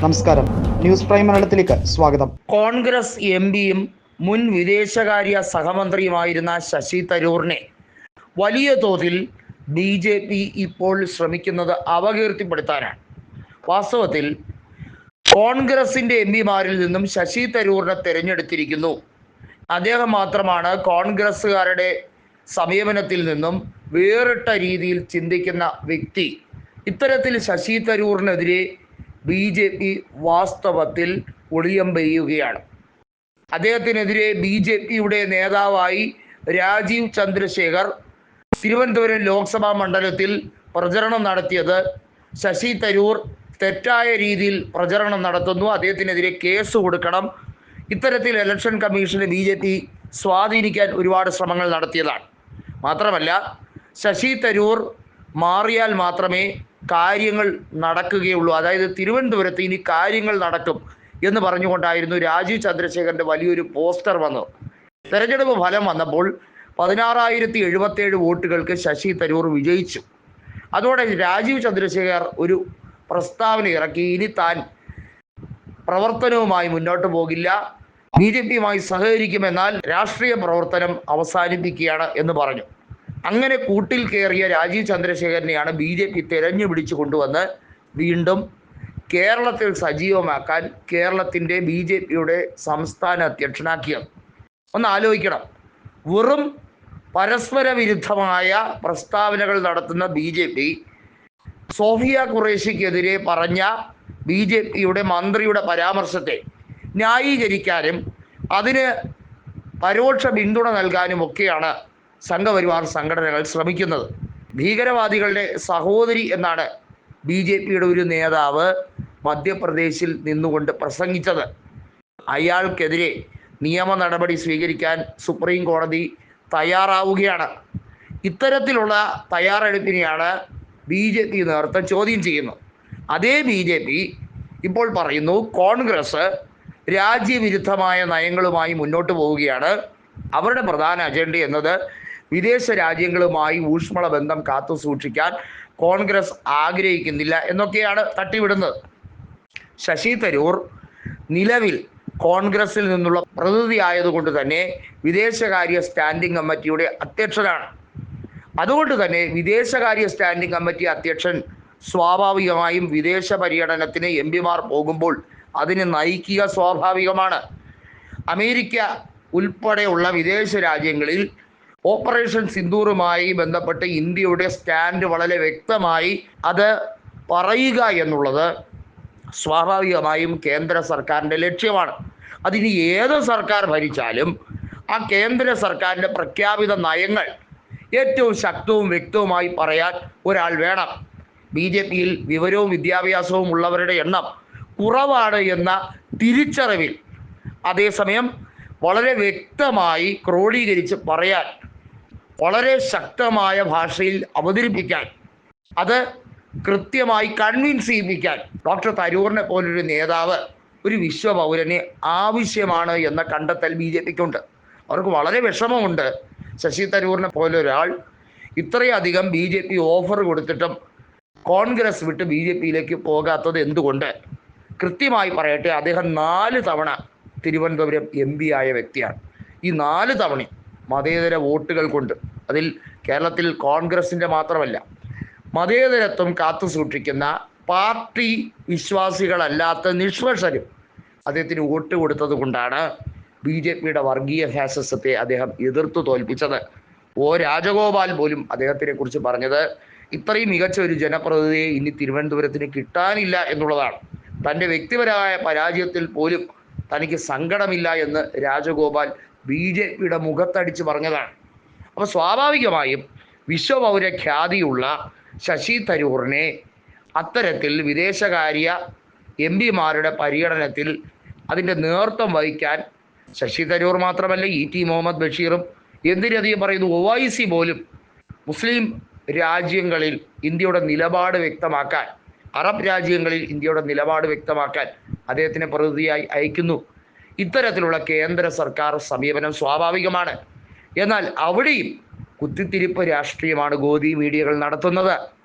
നമസ്കാരം. News prime മലയാളത്തിലേക്ക് സ്വാഗതം. കോൺഗ്രസ് എം പിയും മുൻ വിദേശകാര്യ സഹമന്ത്രിയുമായിരുന്ന ശശി തരൂറിനെ വലിയ തോതിൽ ബി ജെ പി ഇപ്പോൾ ശ്രമിക്കുന്നത് അപകീർത്തിപ്പെടുത്താനാണ്. വാസ്തവത്തിൽ കോൺഗ്രസിന്റെ എം പിമാരിൽ നിന്നും ശശി തരൂറിനെ തിരഞ്ഞെടുത്തിരിക്കുന്നു. അദ്ദേഹം മാത്രമാണ് കോൺഗ്രസ്സുകാരുടെ സമീപനത്തിൽ നിന്നും വേറിട്ട രീതിയിൽ ചിന്തിക്കുന്ന വ്യക്തി. ഇത്തരത്തിൽ ശശി തരൂറിനെതിരെ ബി ജെ പി വാസ്തവത്തിൽ ഒളിയം പെയ്യുകയാണ്. അദ്ദേഹത്തിനെതിരെ ബി ജെ പിയുടെ നേതാവായി രാജീവ് ചന്ദ്രശേഖർ തിരുവനന്തപുരം ലോക്സഭാ മണ്ഡലത്തിൽ പ്രചരണം നടത്തിയത് ശശി തരൂർ തെറ്റായ രീതിയിൽ പ്രചരണം നടത്തുന്നു. അദ്ദേഹത്തിനെതിരെ കേസ് കൊടുക്കണം. ഇത്തരത്തിൽ ഇലക്ഷൻ കമ്മീഷനെ ബി ജെ പി സ്വാധീനിക്കാൻ ഒരുപാട് ശ്രമങ്ങൾ നടത്തിയതാണ്. മാത്രമല്ല ശശി തരൂർ മാറിയാൽ മാത്രമേ കാര്യങ്ങൾ നടക്കുകയുള്ളൂ. അതായത് തിരുവനന്തപുരത്ത് ഇനി കാര്യങ്ങൾ നടക്കും എന്ന് പറഞ്ഞുകൊണ്ടായിരുന്നു രാജീവ് ചന്ദ്രശേഖരന്റെ വലിയൊരു പോസ്റ്റർ വന്നത്. തെരഞ്ഞെടുപ്പ് ഫലം വന്നപ്പോൾ പതിനാറായിരത്തി എഴുപത്തേഴ് വോട്ടുകൾക്ക് ശശി തരൂർ വിജയിച്ചു. അതോടെ രാജീവ് ചന്ദ്രശേഖർ ഒരു പ്രസ്താവന ഇറക്കി. ഇനി താൻ പ്രവർത്തനവുമായി മുന്നോട്ട് പോകില്ല. ബി ജെ പിയുമായി സഹകരിക്കുമെന്നാൽ രാഷ്ട്രീയ പ്രവർത്തനം അവസാനിപ്പിക്കുകയാണ് എന്ന് പറഞ്ഞു. അങ്ങനെ കൂട്ടിൽ കയറിയ രാജീവ് ചന്ദ്രശേഖരനെയാണ് ബി ജെ പി തെരഞ്ഞു പിടിച്ചു കൊണ്ടുവന്ന് വീണ്ടും കേരളത്തിൽ സജീവമാക്കാൻ കേരളത്തിന്റെ ബി ജെ പിയുടെ സംസ്ഥാന അധ്യക്ഷനാക്കിയത്. ഒന്ന് ആലോചിക്കണം. വെറും പരസ്പര വിരുദ്ധമായ പ്രസ്താവനകൾ നടത്തുന്ന ബി ജെ പി സോഫിയ ഖുറേഷിക്കെതിരെ പറഞ്ഞ ബി ജെ പിയുടെ മന്ത്രിയുടെ പരാമർശത്തെ ന്യായീകരിക്കാനും അതിന് പരോക്ഷ പിന്തുണ നൽകാനും ഒക്കെയാണ് സംഘപരിവാർ സംഘടനകൾ ശ്രമിക്കുന്നത്. ഭീകരവാദികളുടെ സഹോദരി എന്നാണ് ബി ജെ പിയുടെ ഒരു നേതാവ് മധ്യപ്രദേശിൽ നിന്നുകൊണ്ട് പ്രസംഗിച്ചത്. അയാൾക്കെതിരെ നിയമ നടപടി സ്വീകരിക്കാൻ സുപ്രീം കോടതി തയ്യാറാവുകയാണ്. ഇത്തരത്തിലുള്ള തയ്യാറെടുപ്പിനെയാണ് ബി ജെ പി നേതൃത്വം ചോദ്യം ചെയ്യുന്നത് അതേ ബി ജെ പി ഇപ്പോൾ പറയുന്നു കോൺഗ്രസ് രാജ്യവിരുദ്ധമായ നയങ്ങളുമായി മുന്നോട്ട് പോവുകയാണ്. അവരുടെ പ്രധാന അജണ്ട എന്നത് വിദേശ രാജ്യങ്ങളുമായി ഊഷ്മള ബന്ധം കാത്തു സൂക്ഷിക്കാൻ കോൺഗ്രസ് ആഗ്രഹിക്കുന്നില്ല എന്നൊക്കെയാണ് തട്ടിവിടുന്നത്. ശശി തരൂർ നിലവിൽ കോൺഗ്രസിൽ നിന്നുള്ള പ്രതിനിധി ആയതുകൊണ്ട് തന്നെ വിദേശകാര്യ സ്റ്റാൻഡിംഗ് കമ്മിറ്റിയുടെ അധ്യക്ഷനാണ്. അതുകൊണ്ട് തന്നെ വിദേശകാര്യ സ്റ്റാൻഡിംഗ് കമ്മിറ്റി അധ്യക്ഷൻ സ്വാഭാവികമായും വിദേശ പര്യടനത്തിന് എം പിമാർ പോകുമ്പോൾ അതിനെ നയിക്കുക സ്വാഭാവികമാണ്. അമേരിക്ക ഉൾപ്പെടെയുള്ള വിദേശ രാജ്യങ്ങളിൽ ഓപ്പറേഷൻ സിന്ദൂറുമായി ബന്ധപ്പെട്ട് ഇന്ത്യയുടെ സ്റ്റാൻഡ് വളരെ വ്യക്തമായി അത് പറയുക എന്നുള്ളത് സ്വാഭാവികമായും കേന്ദ്ര സർക്കാരിന്റെ ലക്ഷ്യമാണ്. അതിന് ഏത് സർക്കാർ ഭരിച്ചാലും ആ കേന്ദ്ര സർക്കാരിന്റെ പ്രഖ്യാപിത നയങ്ങൾ ഏറ്റവും ശക്തവും വ്യക്തവുമായി പറയാൻ ഒരാൾ വേണം. ബി ജെ പിയിൽ വിവരവും വിദ്യാഭ്യാസവും ഉള്ളവരുടെ എണ്ണം കുറവാണ് എന്ന തിരിച്ചറിവിൽ അതേസമയം വളരെ വ്യക്തമായി ക്രോഡീകരിച്ച് പറയാൻ വളരെ ശക്തമായ ഭാഷയിൽ അവതരിപ്പിക്കാൻ അത് കൃത്യമായി കൺവിൻസ് ചെയ്യിപ്പിക്കാൻ. ഡോക്ടർ തരൂറിനെ പോലൊരു നേതാവ് ഒരു വിശ്വപൗരന് ആവശ്യമാണ് എന്ന കണ്ടെത്തൽ ബി ജെ പിക്കുണ്ട്. അവർക്ക് വളരെ വിഷമമുണ്ട് ശശി തരൂറിനെ പോലെ ഒരാൾ. ഇത്രയധികം ബി ജെ പി ഓഫർ കൊടുത്തിട്ടും കോൺഗ്രസ് വിട്ട് ബി ജെ പിയിലേക്ക് പോകാത്തത് എന്തുകൊണ്ട്? കൃത്യമായി പറയട്ടെ അദ്ദേഹം നാല് തവണ തിരുവനന്തപുരം എം പി ആയ വ്യക്തിയാണ്. ഈ നാല് തവണ മതേതര വോട്ടുകൾ കൊണ്ട്. അതിൽ കേരളത്തിൽ കോൺഗ്രസിന്റെ മാത്രമല്ല മതേതരത്വം കാത്തു സൂക്ഷിക്കുന്ന പാർട്ടി വിശ്വാസികളല്ലാത്ത നിഷ്പക്ഷരും അദ്ദേഹത്തിന് വോട്ട് കൊടുത്തത് കൊണ്ടാണ് ബി ജെ പിയുടെ വർഗീയ ഫാസിസത്തെ അദ്ദേഹം എതിർത്തു തോൽപ്പിച്ചത്. ഒ രാജഗോപാൽ പോലും അദ്ദേഹത്തിനെ കുറിച്ച് പറഞ്ഞത് ഇത്രയും മികച്ച ഒരു ജനപ്രതിനിധിയെ ഇനി തിരുവനന്തപുരത്തിന് കിട്ടാനില്ല എന്നുള്ളതാണ്. തന്റെ വ്യക്തിപരമായ പരാജയത്തിൽ പോലും തനിക്ക് സങ്കടമില്ല എന്ന് രാജഗോപാൽ ബി ജെ പിയുടെ മുഖത്തടിച്ച് പറഞ്ഞതാണ്. അപ്പോൾ സ്വാഭാവികമായും വിശ്വപൗര ഖ്യാതിയുള്ള ശശി തരൂറിനെ അത്തരത്തിൽ വിദേശകാര്യ എം പിമാരുടെ പര്യടനത്തിൽ അതിന്റെ നേതൃത്വം വഹിക്കാൻ ശശി തരൂർ മാത്രമല്ല ഇ ടി മുഹമ്മദ് ബഷീറും എന്തിനധികം പറയുന്നു ഒവൈസി പോലും മുസ്ലിം രാജ്യങ്ങളിൽ ഇന്ത്യയുടെ നിലപാട് വ്യക്തമാക്കാൻ അറബ് രാജ്യങ്ങളിൽ ഇന്ത്യയുടെ നിലപാട് വ്യക്തമാക്കാൻ അദ്ദേഹത്തിനെ പ്രതിനിധിയായി അയക്കുന്നു. ഇത്തരത്തിലുള്ള കേന്ദ്ര സർക്കാർ സമീപനം സ്വാഭാവികമാണ്. എന്നാൽ അവിടെയും കുത്തിത്തിരിപ്പ് രാഷ്ട്രീയമാണ് ഗോദി മീഡിയകൾ നടത്തുന്നത്.